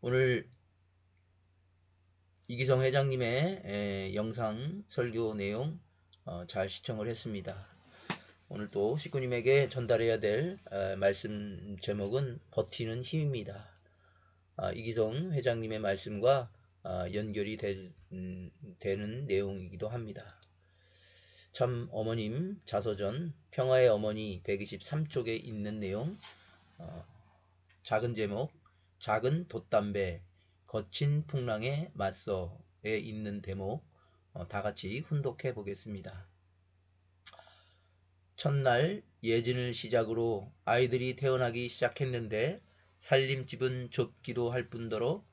오늘 이기성 회장님의 에, 영상 설교 내용 어, 잘 시청을 했습니다. 오늘 또 식구님에게 전달해야 될 에, 말씀 제목은 버티는 힘입니다. 아, 이기성 회장님의 말씀과 아, 연결이 될, 음, 되는 내용이기도 합니다. 참 어머님 자서전 평화의 어머니 123쪽에 있는 내용 어, 작은 제목 작은 돛담배 거친 풍랑에 맞서에 있는 대목 어, 다 같이 훈독해 보겠습니다. 첫날 예진을 시작으로 아이들이 태어나기 시작했는데 살림집은 좁기도 할 뿐더러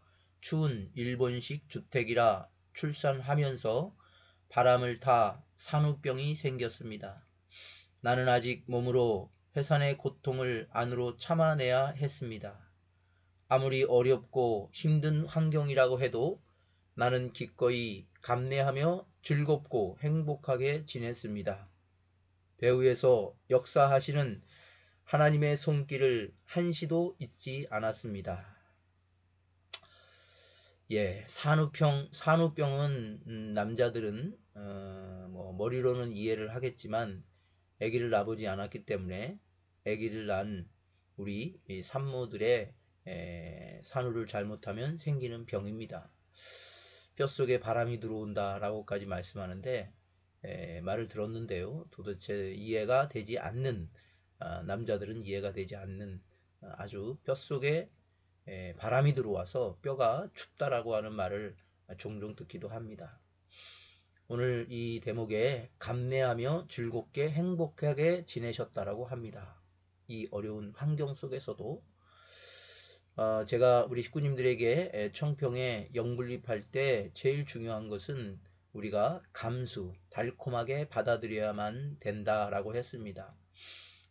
추운 일본식 주택이라 출산하면서 바람을 타 산후병이 생겼습니다. 나는 아직 몸으로 회산의 고통을 안으로 참아내야 했습니다. 아무리 어렵고 힘든 환경이라고 해도 나는 기꺼이 감내하며 즐겁고 행복하게 지냈습니다. 배후에서 역사하시는 하나님의 손길을 한시도 잊지 않았습니다. 예, 산후병, 산후병은 음, 남자들은 어, 뭐 머리로는 이해를 하겠지만 아기를 낳아보지 않았기 때문에 아기를 낳은 우리 산모들의 에, 산후를 잘못하면 생기는 병입니다. 뼛속에 바람이 들어온다 라고까지 말씀하는데 에, 말을 들었는데요. 도대체 이해가 되지 않는 아, 남자들은 이해가 되지 않는 아, 아주 뼛속에 에, 바람이 들어와서 뼈가 춥다라고 하는 말을 종종 듣기도 합니다. 오늘 이 대목에 감내하며 즐겁게 행복하게 지내셨다라고 합니다. 이 어려운 환경 속에서도 어, 제가 우리 식구님들에게 청평에 영분립할 때 제일 중요한 것은 우리가 감수, 달콤하게 받아들여야만 된다라고 했습니다.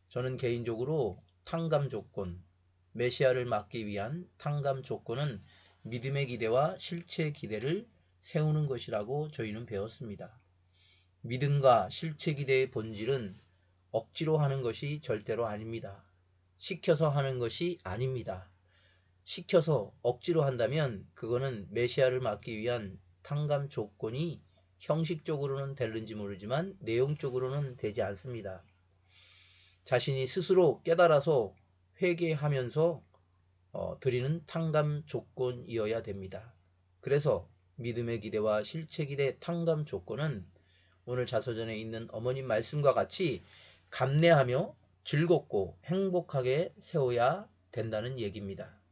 저는 개인적으로 탕감 조건, 메시아를 막기 위한 탕감 조건은 믿음의 기대와 실체 기대를 세우는 것이라고 저희는 배웠습니다. 믿음과 실체 기대의 본질은 억지로 하는 것이 절대로 아닙니다. 시켜서 하는 것이 아닙니다. 시켜서 억지로 한다면 그거는 메시아를 막기 위한 탕감 조건이 형식적으로는 될는지 모르지만 내용적으로는 되지 않습니다. 자신이 스스로 깨달아서 회개하면서 어, 드리는 탕감 조건이어야 됩니다. 그래서 믿음의 기대와 실체 기대 탕감 조건은 오늘 자서전에 있는 어머님 말씀과 같이 감내하며 즐겁고 행복하게 세워야 된다는 얘기입니다.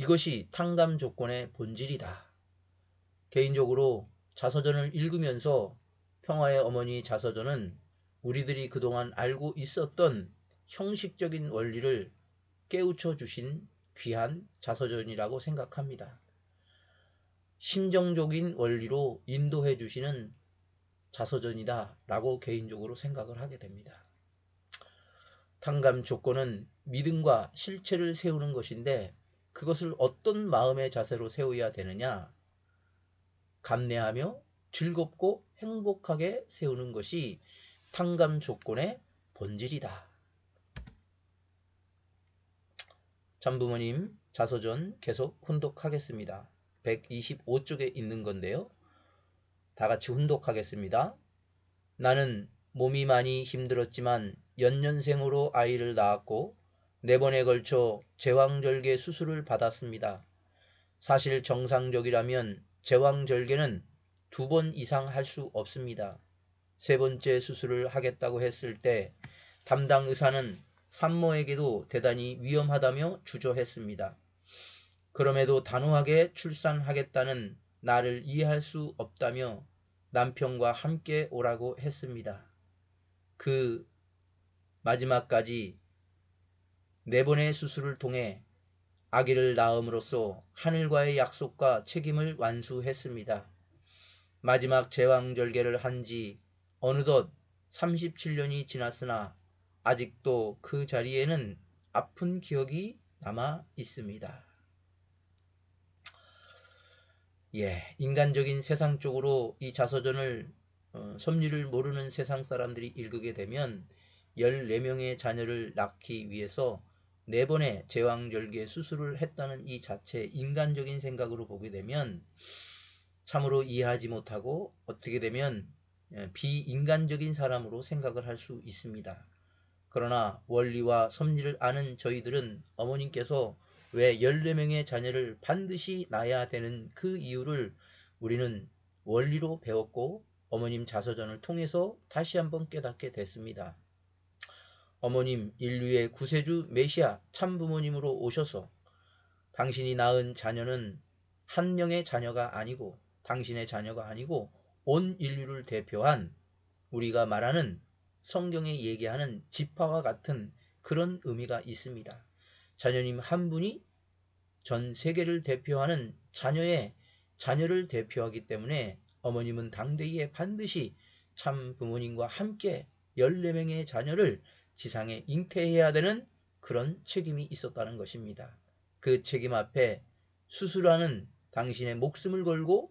이것이 탕감 조건의 본질이다. 개인적으로 자서전을 읽으면서 평화의 어머니 자서전은 우리들이 그동안 알고 있었던 형식적인 원리를 깨우쳐 주신 귀한 자서전이라고 생각합니다. 심정적인 원리로 인도해 주시는 자서전이다 라고 개인적으로 생각을 하게 됩니다. 탕감 조건은 믿음과 실체를 세우는 것인데 그것을 어떤 마음의 자세로 세워야 되느냐? 감내하며 즐겁고 행복하게 세우는 것이 탕감 조건의 본질이다. 잠부모님 자서전 계속 훈독하겠습니다. 125쪽에 있는 건데요. 다 같이 훈독하겠습니다. 나는 몸이 많이 힘들었지만 연년생으로 아이를 낳았고 네 번에 걸쳐 제왕절개 수술을 받았습니다. 사실 정상적이라면 제왕절개는 두 번 이상 할 수 없습니다. 세 번째 수술을 하겠다고 했을 때 담당 의사는 산모에게도 대단히 위험하다며 주저했습니다. 그럼에도 단호하게 출산하겠다는 나를 이해할 수 없다며 남편과 함께 오라고 했습니다. 그 마지막까지 네 번의 수술을 통해 아기를 낳음으로써 하늘과의 약속과 책임을 완수했습니다. 마지막 제왕절개를 한 지 어느덧 37년이 지났으나 아직도 그 자리에는 아픈 기억이 남아 있습니다. 예, 인간적인 세상 쪽으로 이 자서전을 어, 섭리를 모르는 세상 사람들이 읽게 되면 14명의 자녀를 낳기 위해서 네 번의 제왕절개 수술을 했다는 이 자체 인간적인 생각으로 보게 되면 참으로 이해하지 못하고 어떻게 되면 예, 비인간적인 사람으로 생각을 할 수 있습니다. 그러나 원리와 섭리를 아는 저희들은 어머님께서 왜 14명의 자녀를 반드시 낳아야 되는 그 이유를 우리는 원리로 배웠고 어머님 자서전을 통해서 다시 한번 깨닫게 됐습니다. 어머님 인류의 구세주 메시아 참부모님으로 오셔서 당신이 낳은 자녀는 한 명의 자녀가 아니고 당신의 자녀가 아니고 온 인류를 대표한 우리가 말하는 성경에 얘기하는 지파와 같은 그런 의미가 있습니다. 자녀님 한 분이 전 세계를 대표하는 자녀의 자녀를 대표하기 때문에 어머님은 당대에 반드시 참 부모님과 함께 14명의 자녀를 지상에 잉태해야 되는 그런 책임이 있었다는 것입니다. 그 책임 앞에 수술하는 당신의 목숨을 걸고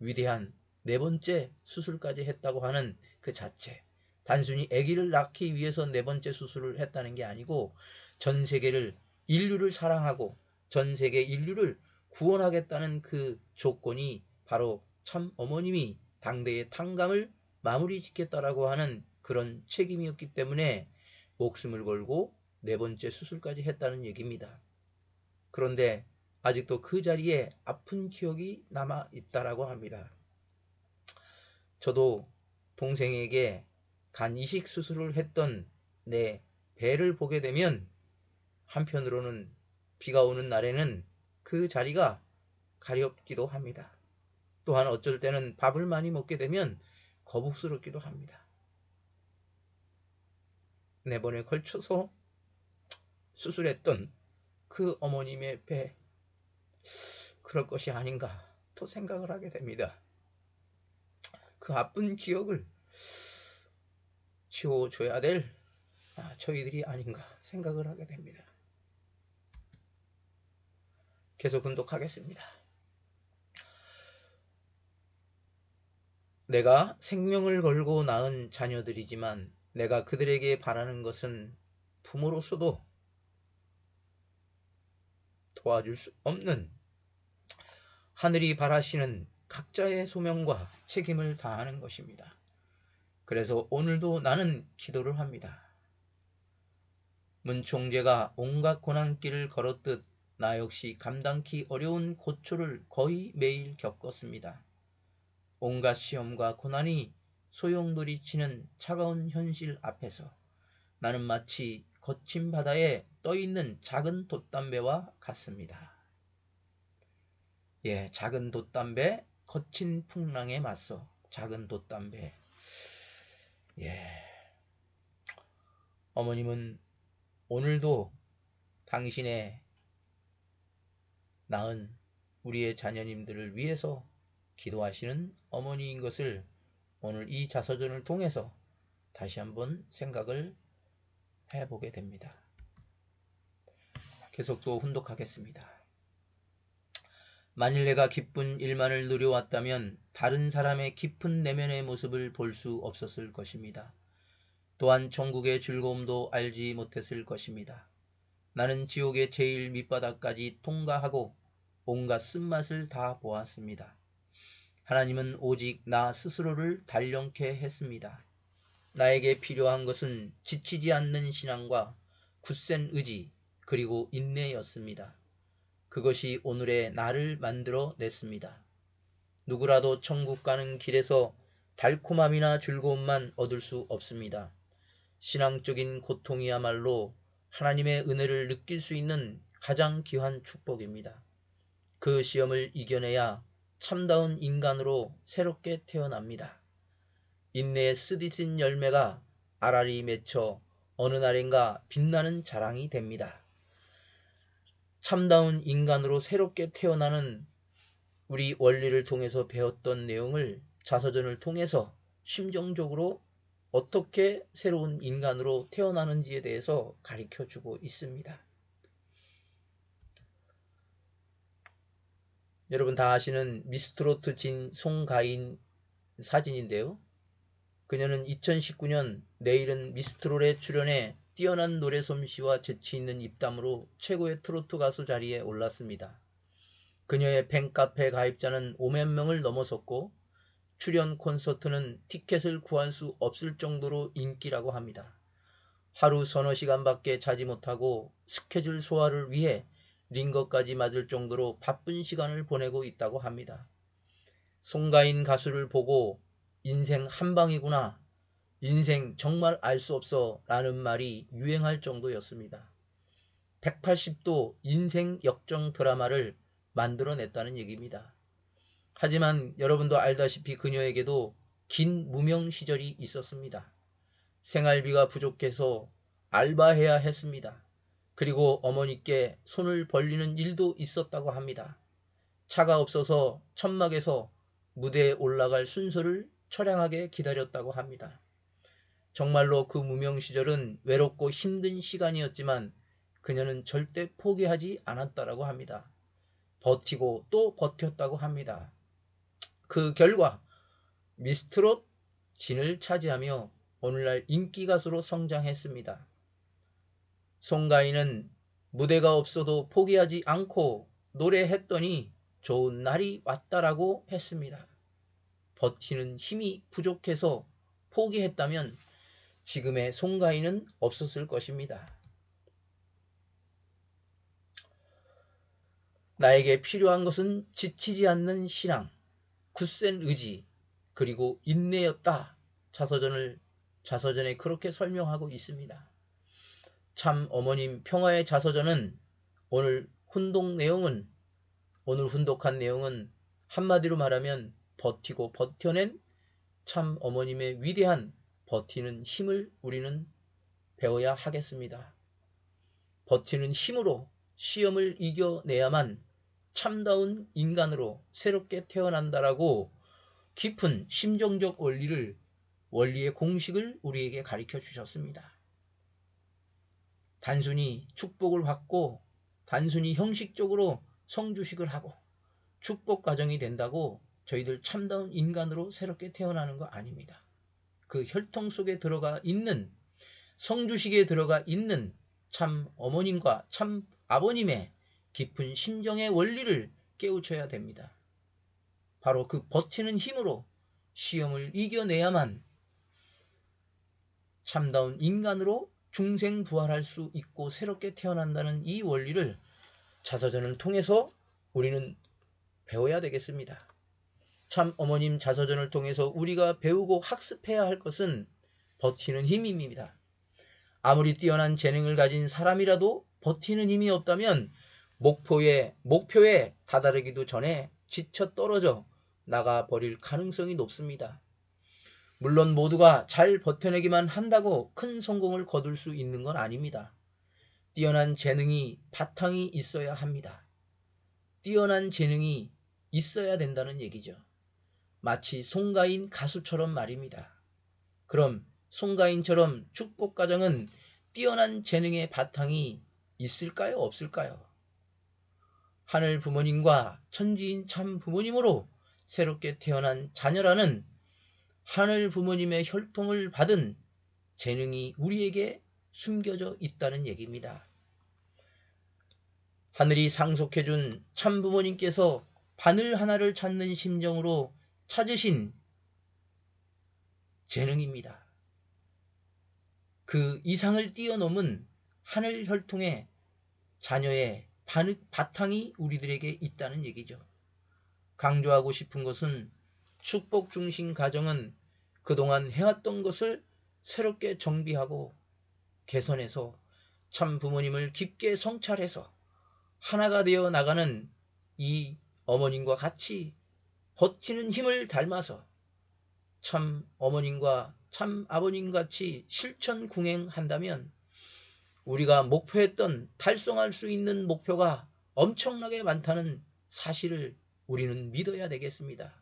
위대한 네 번째 수술까지 했다고 하는 그 자체. 단순히 아기를 낳기 위해서 네 번째 수술을 했다는 게 아니고 전 세계를 인류를 사랑하고 전 세계 인류를 구원하겠다는 그 조건이 바로 참 어머님이 당대의 탕감을 마무리 짓겠다라고 하는 그런 책임이었기 때문에 목숨을 걸고 네 번째 수술까지 했다는 얘기입니다. 그런데 아직도 그 자리에 아픈 기억이 남아 있다라고 합니다. 저도 동생에게 간 이식 수술을 했던 내 배를 보게 되면 한편으로는 비가 오는 날에는 그 자리가 가렵기도 합니다. 또한 어쩔 때는 밥을 많이 먹게 되면 거북스럽기도 합니다. 네 번에 걸쳐서 수술했던 그 어머님의 배, 그럴 것이 아닌가 또 생각을 하게 됩니다. 그 아픈 기억을 지워줘야 될 아, 저희들이 아닌가 생각을 하게 됩니다. 계속 운독하겠습니다. 내가 생명을 걸고 낳은 자녀들이지만 내가 그들에게 바라는 것은 부모로서도 도와줄 수 없는 하늘이 바라시는 각자의 소명과 책임을 다하는 것입니다. 그래서 오늘도 나는 기도를 합니다. 문총재가 온갖 고난길을 걸었듯 나 역시 감당키 어려운 고초를 거의 매일 겪었습니다. 온갖 시험과 고난이 소용돌이치는 차가운 현실 앞에서 나는 마치 거친 바다에 떠있는 작은 돛담배와 같습니다. 예, 작은 돛담배, 거친 풍랑에 맞서 작은 돛담배. 예. 어머님은 오늘도 당신의 낳은 우리의 자녀님들을 위해서 기도하시는 어머니인 것을 오늘 이 자서전을 통해서 다시 한번 생각을 해보게 됩니다. 계속 또 훈독하겠습니다. 만일 내가 기쁜 일만을 누려왔다면 다른 사람의 깊은 내면의 모습을 볼 수 없었을 것입니다. 또한 천국의 즐거움도 알지 못했을 것입니다. 나는 지옥의 제일 밑바닥까지 통과하고 온갖 쓴맛을 다 보았습니다. 하나님은 오직 나 스스로를 단련케 했습니다. 나에게 필요한 것은 지치지 않는 신앙과 굳센 의지 그리고 인내였습니다. 그것이 오늘의 나를 만들어 냈습니다. 누구라도 천국 가는 길에서 달콤함이나 즐거움만 얻을 수 없습니다. 신앙적인 고통이야말로 하나님의 은혜를 느낄 수 있는 가장 귀한 축복입니다. 그 시험을 이겨내야 참다운 인간으로 새롭게 태어납니다. 인내의 쓰디쓴 열매가 알알이 맺혀 어느 날인가 빛나는 자랑이 됩니다. 참다운 인간으로 새롭게 태어나는 우리 원리를 통해서 배웠던 내용을 자서전을 통해서 심정적으로 어떻게 새로운 인간으로 태어나는지에 대해서 가르쳐 주고 있습니다. 여러분 다 아시는 미스트로트 진 송가인 사진인데요. 그녀는 2019년 내일은 미스트롤에 출연해 뛰어난 노래 솜씨와 재치 있는 입담으로 최고의 트로트 가수 자리에 올랐습니다. 그녀의 팬카페 가입자는 5만 명을 넘어섰고 출연 콘서트는 티켓을 구할 수 없을 정도로 인기라고 합니다. 하루 서너 시간밖에 자지 못하고 스케줄 소화를 위해 링거까지 맞을 정도로 바쁜 시간을 보내고 있다고 합니다. 송가인 가수를 보고 인생 한방이구나. 인생 정말 알 수 없어 라는 말이 유행할 정도였습니다. 180도 인생 역정 드라마를 만들어냈다는 얘기입니다. 하지만 여러분도 알다시피 그녀에게도 긴 무명 시절이 있었습니다. 생활비가 부족해서 알바해야 했습니다. 그리고 어머니께 손을 벌리는 일도 있었다고 합니다. 차가 없어서 천막에서 무대에 올라갈 순서를 처량하게 기다렸다고 합니다. 정말로 그 무명 시절은 외롭고 힘든 시간이었지만 그녀는 절대 포기하지 않았다라고 합니다. 버티고 또 버텼다고 합니다. 그 결과 미스트롯 진을 차지하며 오늘날 인기 가수로 성장했습니다. 송가인은 무대가 없어도 포기하지 않고 노래했더니 좋은 날이 왔다라고 했습니다. 버티는 힘이 부족해서 포기했다면 지금의 송가인은 없었을 것입니다. 나에게 필요한 것은 지치지 않는 신앙, 굳센 의지, 그리고 인내였다. 자서전을 자서전에 그렇게 설명하고 있습니다. 참 어머님 평화의 자서전은 오늘 훈독 내용은 오늘 훈독한 내용은 한마디로 말하면 버티고 버텨낸 참 어머님의 위대한 버티는 힘을 우리는 배워야 하겠습니다. 버티는 힘으로 시험을 이겨내야만 참다운 인간으로 새롭게 태어난다라고 깊은 심정적 원리를 원리의 공식을 우리에게 가르쳐 주셨습니다. 단순히 축복을 받고 단순히 형식적으로 성주식을 하고 축복 과정이 된다고 저희들 참다운 인간으로 새롭게 태어나는 거 아닙니다. 그 혈통 속에 들어가 있는 성주식에 들어가 있는 참 어머님과 참 아버님의 깊은 심정의 원리를 깨우쳐야 됩니다. 바로 그 버티는 힘으로 시험을 이겨내야만 참다운 인간으로 중생 부활할 수 있고 새롭게 태어난다는 이 원리를 자서전을 통해서 우리는 배워야 되겠습니다. 참 어머님 자서전을 통해서 우리가 배우고 학습해야 할 것은 버티는 힘입니다. 아무리 뛰어난 재능을 가진 사람이라도 버티는 힘이 없다면 목표에 목표에 다다르기도 전에 지쳐 떨어져 나가 버릴 가능성이 높습니다. 물론 모두가 잘 버텨내기만 한다고 큰 성공을 거둘 수 있는 건 아닙니다. 뛰어난 재능이 바탕이 있어야 합니다. 뛰어난 재능이 있어야 된다는 얘기죠. 마치 송가인 가수처럼 말입니다. 그럼 송가인처럼 축복 가정은 뛰어난 재능의 바탕이 있을까요? 없을까요? 하늘 부모님과 천지인 참 부모님으로 새롭게 태어난 자녀라는 하늘 부모님의 혈통을 받은 재능이 우리에게 숨겨져 있다는 얘기입니다. 하늘이 상속해준 참 부모님께서 바늘 하나를 찾는 심정으로 찾으신 재능입니다. 그 이상을 뛰어넘은 하늘 혈통의 자녀의 바탕이 우리들에게 있다는 얘기죠. 강조하고 싶은 것은 축복 중심 가정은 그동안 해왔던 것을 새롭게 정비하고 개선해서 참 부모님을 깊게 성찰해서 하나가 되어 나가는 이 어머님과 같이 버티는 힘을 닮아서 참 어머님과 참 아버님 같이 실천 궁행한다면 우리가 목표했던 달성할 수 있는 목표가 엄청나게 많다는 사실을 우리는 믿어야 되겠습니다.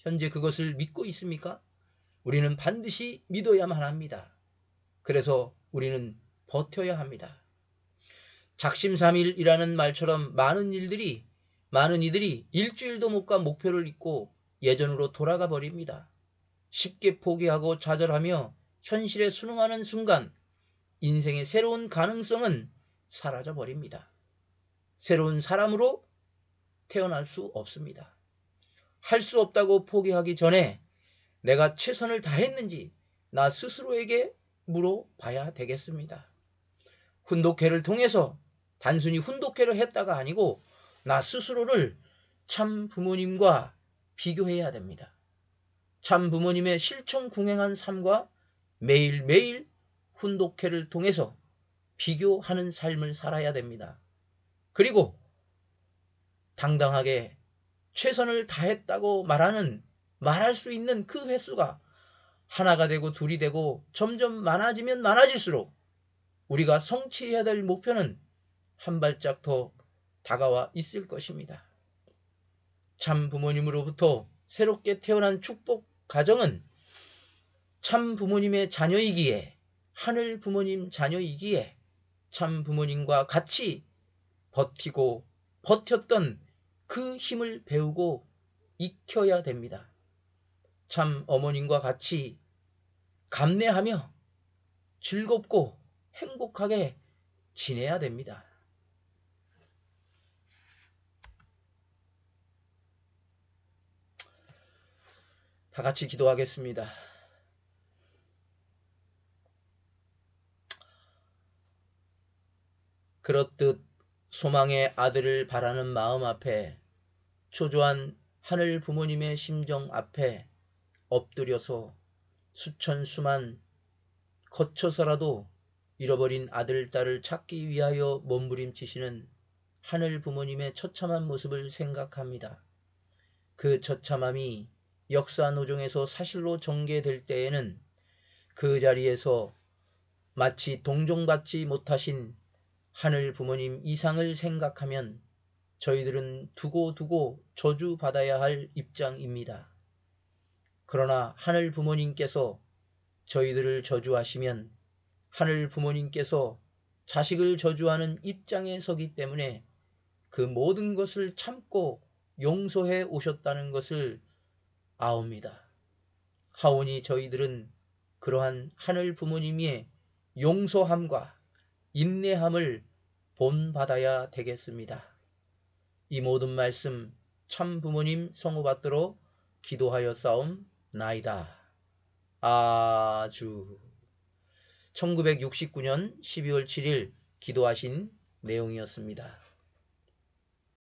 현재 그것을 믿고 있습니까? 우리는 반드시 믿어야만 합니다. 그래서 우리는 버텨야 합니다. 작심삼일이라는 말처럼 많은 일들이 많은 이들이 일주일도 못가 목표를 잊고 예전으로 돌아가 버립니다. 쉽게 포기하고 좌절하며 현실에 순응하는 순간 인생의 새로운 가능성은 사라져 버립니다. 새로운 사람으로 태어날 수 없습니다. 할 수 없다고 포기하기 전에 내가 최선을 다했는지 나 스스로에게 물어봐야 되겠습니다. 훈독회를 통해서 단순히 훈독회를 했다가 아니고 나 스스로를 참 부모님과 비교해야 됩니다. 참 부모님의 실천궁행한 삶과 매일매일 훈독회를 통해서 비교하는 삶을 살아야 됩니다. 그리고 당당하게 최선을 다했다고 말하는 말할 수 있는 그 횟수가 하나가 되고 둘이 되고 점점 많아지면 많아질수록 우리가 성취해야 될 목표는 한 발짝 더 다가와 있을 것입니다. 참 부모님으로부터 새롭게 태어난 축복 가정은 참 부모님의 자녀이기에 하늘 부모님 자녀이기에 참 부모님과 같이 버티고 버텼던 그 힘을 배우고 익혀야 됩니다. 참 어머님과 같이 감내하며 즐겁고 행복하게 지내야 됩니다. 다 같이 기도하겠습니다. 그렇듯 소망의 아들을 바라는 마음 앞에 초조한 하늘 부모님의 심정 앞에 엎드려서 수천 수만 거쳐서라도 잃어버린 아들, 딸을 찾기 위하여 몸부림치시는 하늘 부모님의 처참한 모습을 생각합니다. 그 처참함이 역사 노정에서 사실로 전개될 때에는 그 자리에서 마치 동정받지 못하신 하늘 부모님 이상을 생각하면 저희들은 두고두고 저주받아야 할 입장입니다. 그러나 하늘 부모님께서 저희들을 저주하시면 하늘 부모님께서 자식을 저주하는 입장에 서기 때문에 그 모든 것을 참고 용서해 오셨다는 것을 아옵니다. 하오니 저희들은 그러한 하늘 부모님의 용서함과 인내함을 본받아야 되겠습니다. 이 모든 말씀 참 부모님 성우 받들어 기도하여 싸움 나이다. 아주 1969년 12월 7일 기도하신 내용이었습니다.